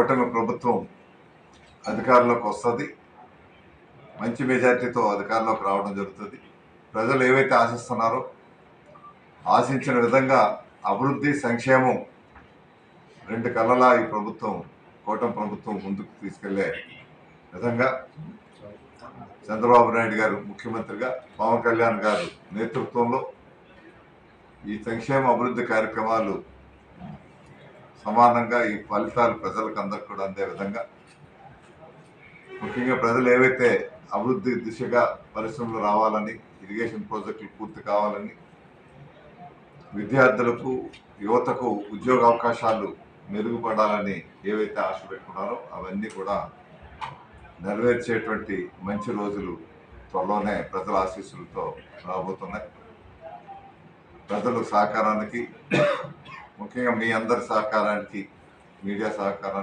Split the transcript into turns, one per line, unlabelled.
కూటమి ప్రభుత్వం అధికారంలోకి వస్తుంది. మంచి మెజార్టీతో అధికారంలోకి రావడం జరుగుతుంది. ప్రజలు ఏవైతే ఆశిస్తున్నారో ఆశించిన విధంగా అభివృద్ధి సంక్షేమం రెండు కళ్ళలా ఈ ప్రభుత్వం కూటమి ప్రభుత్వం ముందుకు తీసుకెళ్ళే విధంగా చంద్రబాబు నాయుడు గారు ముఖ్యమంత్రిగా పవన్ కళ్యాణ్ గారు నేతృత్వంలో ఈ సంక్షేమ అభివృద్ధి కార్యక్రమాలు సమానంగా ఈ ఫలితాలు ప్రజలకు అందరికి కూడా అందే విధంగా. ముఖ్యంగా ప్రజలు ఏవైతే అభివృద్ధి దిశగా పరిశ్రమలు రావాలని ఇరిగేషన్ ప్రాజెక్టులు పూర్తి కావాలని విద్యార్థులకు యువతకు ఉద్యోగ అవకాశాలు మెరుగుపడాలని ఏవైతే ఆశ పెట్టుకున్నారో అవన్నీ కూడా నెరవేర్చేటువంటి మంచి రోజులు త్వరలోనే ప్రజల ఆశీస్సులతో రాబోతున్నాయి. ప్రజల సహకారానికి ముఖ్యంగా మీ అందరి సహకారానికి మీడియా సహకారానికి